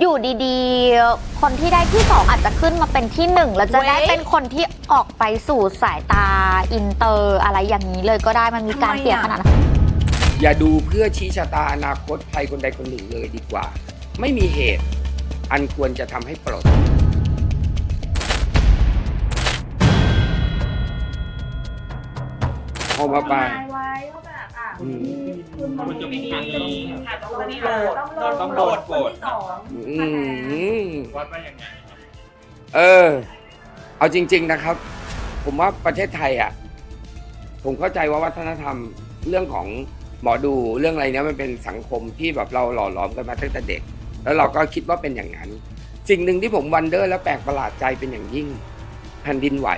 อยู่ดีๆ คนที่ได้ที่สองอาจจะขึ้นมาเป็นที่หนึ่งแล้วจะได้เว้ยเป็นคนที่ออกไปสู่สายตาอินเตอร์อะไรอย่างนี้เลยก็ได้มันมีการทำไมเปลี่ยนอะขนาดนั้นอย่าดูเพื่อชี้ชะตาอนาคตใครคนใดคนหนึ่งเลยดีกว่า ไม่มีเหตุ อันควรจะทำให้ปลดเอามาไปไว้ว่า แบบอะอืมคุณมันจะมีค่ะต้องโหลดต้องโหลดโหลดที่สองอืมวัดว่ายังไงเออ เอาจริง ๆนะครับ ผมว่าประเทศไทยอะ ผมเข้าใจว่าวัฒนธรรมเรื่องของหมอดูเรื่องอะไรเนี้ยมันเป็นสังคมที่แบบเราหล่อหลอมกันมาตั้งแต่เด็ก แล้วเราก็คิดว่าเป็นอย่างนั้น สิ่งหนึ่งที่ผมวันเดอร์และแปลกประหลาดใจเป็นอย่างยิ่ง แผ่นดินไหว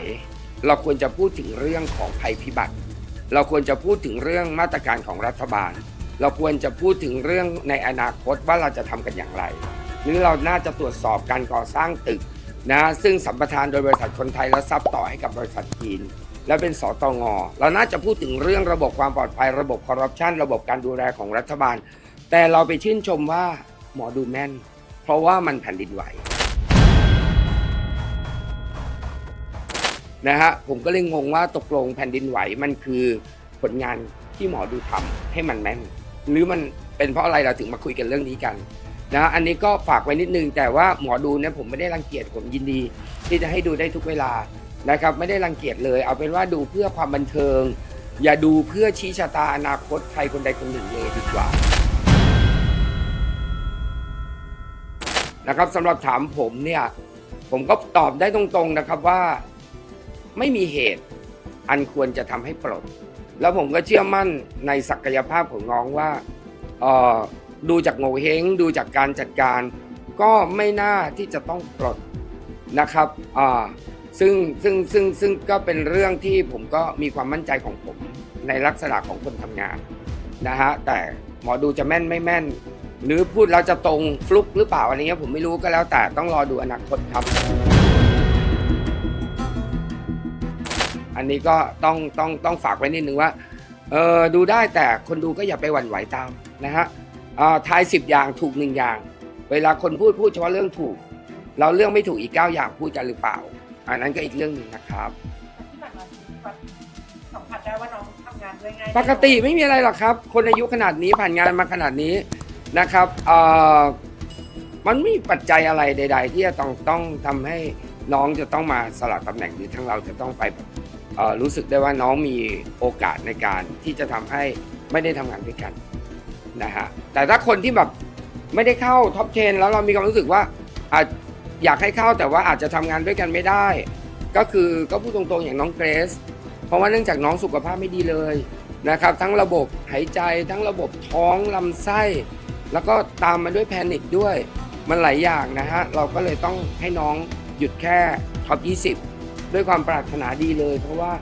เราควรจะพูดถึงเรื่องของภัยพิบัติ เราควรจะพูดถึงเรื่องมาตรการของรัฐบาล เราควรจะพูดถึงเรื่องในอนาคตว่าเราจะทำกันอย่างไร หรือเราน่าจะตรวจสอบการก่อสร้างตึกนะซึ่งสัมปทานโดยบริษัทคนไทยแล้วซับต่อให้กับบริษัทจีน และเป็นสตงเราน่าจะพูดถึงเรื่องระบบความปลอดภัยระบบคอร์รัปชันระบบการดูแลของรัฐบาล แต่เราไปชื่นชมว่าหมอดูแม่น เพราะว่ามันแผ่นดินไหว นะฮะผมก็เลยงงว่าตกลงแผ่นดินไหวมันคือผลงานที่หมอดูทำให้มันแม่น หรือมันเป็นเพราะอะไรเราถึงมาคุยกันเรื่องนี้กันนะฮะอันนี้ก็ฝากไว้นิดนึง แต่ว่าหมอดูเนี่ยผมไม่ได้รังเกียจผมยินดี ที่จะให้ดูได้ทุกเวลานะครับ ไม่ได้รังเกียจเลย เอาเป็นว่าดูเพื่อความบันเทิง อย่าดูเพื่อชี้ชะตาอนาคตใครคนใดคนหนึ่งเลยดีกว่านะครับสำหรับถามผมเนี่ยผมก็ตอบได้ตรงๆนะครับว่า ไม่มีเหตุ อันควรจะทำให้ปลด แล้วผมก็เชื่อมั่นในศักยภาพของน้องว่าดูจากโงเฮงดูจากการจัดการ ก็ไม่น่าที่จะต้องปลดนะครับซึ่งซึ่งซึ่งซึ่งก็เป็นเรื่องที่ผมก็มีความมั่นใจของผมในลักษณะของคนทำงานนะฮะแต่หมอดูจะแม่นไม่แม่น หรือพูดแล้วจะตรงฟลุกหรือเปล่าอะไรเงี้ยผมไม่รู้ก็แล้วแต่ต้องรอดูอนาคตครับ อันนี้ก็ต้องต้องต้องฝากไว้นิดนึงว่าเออดูได้แต่คนดูก็อย่าไปหวั่นไหวตามนะฮะอ่าทายสิบอย่างถูกหนึ่งอย่าง เวลาคนพูดพูดเฉพาะเรื่องถูก เราเรื่องไม่ถูกอีกเก้าอย่างพูดกันหรือเปล่า อันนั้นก็อีกเรื่องหนึ่งนะครับที่ผ่านมาสัมผัสได้ว่าน้องทำงานด้วยง่ายปกติไม่มีอะไรหรอกครับ คนอายุขนาดนี้ผ่านงานมาขนาดนี้นะครับเอ่อมันไม่มีปัจจัยอะไรใด ๆ ที่จะต้องต้องทำให้น้องจะต้องมาสลับตำแหน่งหรือทั้งเราจะต้องไปแบบเอ่อ รู้สึกได้ว่าน้องมีโอกาสในการที่จะทำให้ไม่ได้ทำงานด้วยกันนะฮะแต่ถ้าคนที่แบบไม่ได้เข้าท็อป10แล้วเรามีความรู้สึกว่าอาจอยากให้เข้าแต่ว่าอาจจะทำงานด้วยกันไม่ได้ ก็คือก็พูดตรงๆอย่างน้องเกรซเพราะว่าเนื่องจากน้องสุขภาพไม่ดีเลยนะครับ ทั้งระบบหายใจทั้งระบบท้องลำไส้ แล้วก็ตามมาด้วยแพนิคด้วย มันหลายอย่างนะฮะ เราก็เลยต้องให้น้องหยุดแค่ท็อป 20 ด้วยความปรารถนาดีเลย เพราะว่า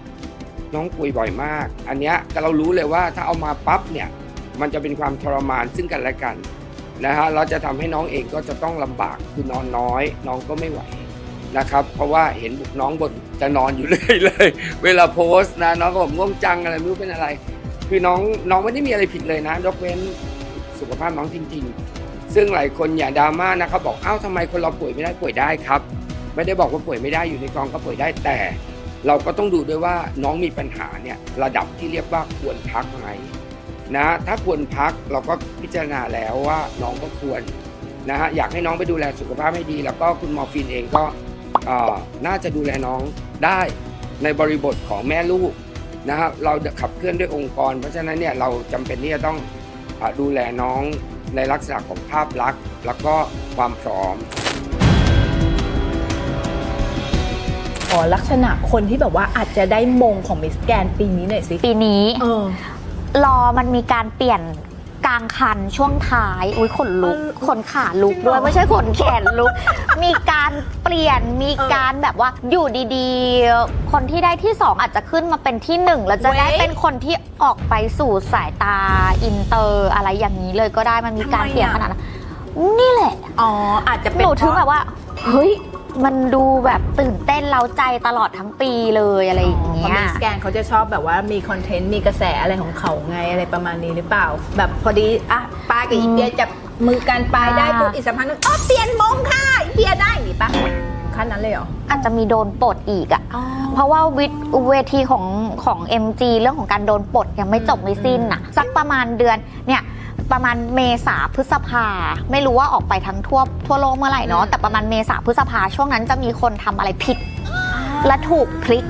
น้องป่วยบ่อยมาก อันเนี้ยแต่เรารู้เลยว่าถ้าเอามาปั๊บเนี่ยมันจะเป็นความทรมานซึ่งกันและกันนะฮะเราจะทำให้น้องเองก็จะต้องลำบากคือนอนน้อย น้องก็ไม่ไหวนะครับ เพราะว่าเห็นบุกน้องบนจะนอนอยู่เลยเลย เวลาโพสต์นะน้องก็บอกง่วงจังอะไรไม่รู้เป็นอะไร คือน้องน้องไม่ได้มีอะไรผิดเลยนะยกเว้นสุขภาพน้องจริง ๆ ซึ่งหลายคนอย่าดราม่านะครับบอกอ้าวทำไมคนเราป่วยไม่ได้ป่วยได้ครับ ไม่ได้บอกว่าป่วยไม่ได้อยู่ในกองก็ป่วยได้แต่ เราก็ต้องดูด้วยว่าน้องมีปัญหาเนี่ยระดับที่เรียกว่าควรพักไหมนะถ้าควรพักเราก็พิจารณาแล้วว่าน้องก็ควรนะฮะอยากให้น้องไปดูแลสุขภาพให้ดี แล้วก็คุณหมอฟินเองก็น่าจะดูแลน้องได้ในบริบทของแม่ลูกนะครับเราขับเคลื่อนด้วยองค์กร เพราะฉะนั้นเนี่ยเราจำเป็นที่จะต้องอดูแลน้องในลักษณะของภาพลักษณ์ แล้วก็ความพร้อม ขอลักษณะคนที่แบบว่าอาจจะได้มงของมิสแกนปีนี้หน่อยสิปีนี้เออรอมันมีการเปลี่ยนกลางคันช่วงท้าย อุ้ยขนลุกเออขนขาลุกจริงเหรอด้วยไม่ใช่ขนแขนลุก มีการเปลี่ยนมีเออการแบบว่าอยู่ดีๆ คนที่ได้ที่สองอาจจะขึ้นมาเป็นที่หนึ่งแล้วจะได้เว้ยเป็นคนที่ออกไปสู่สายตาอินเตอร์อะไรอย่างนี้เลยก็ได้มันมีการทำไมอะเปลี่ยนขนาดนั้นนี่แหละ อ๋ออาจจะหเป็นนูถึงเพแบราะบว่า เฮ้ย มันดูแบบตื่นเต้นเล้าใจตลอดทั้งปีเลยอะไรอย่างเงี้ราะยมิสแกนเขาจะชอบแบบว่ามีคอนเทนต์มีกระแสอะไรของเขาไงอะไรประมาณนี้หรือเปล่า แบบพอดีอะป้ากับอีเปียจะมือกันไปได้อ่า ปุ๊บอีกสักพักหนึงอ๋อเปลี่ยนมงค่ะอีเปลี่ยได้หรือปะขั้นนั้นเลยเหรออาจจะมีโดนปลดอีกอะเพราะว่าวิทเวทีของของ MG เรื่องของการโดนปลดยังไม่จบไม่สิ้นอะสักประมาณเดือนเนี่ย ประมาณเมษาพฤษภา ไม่รู้ว่าออกไปทั้งทั่วทั่วโลกเมื่อไหร่เนาะแต่ประมาณเมษาพฤษภาช่วงนั้นจะมีคนทำอะไรผิด และถูกพลิก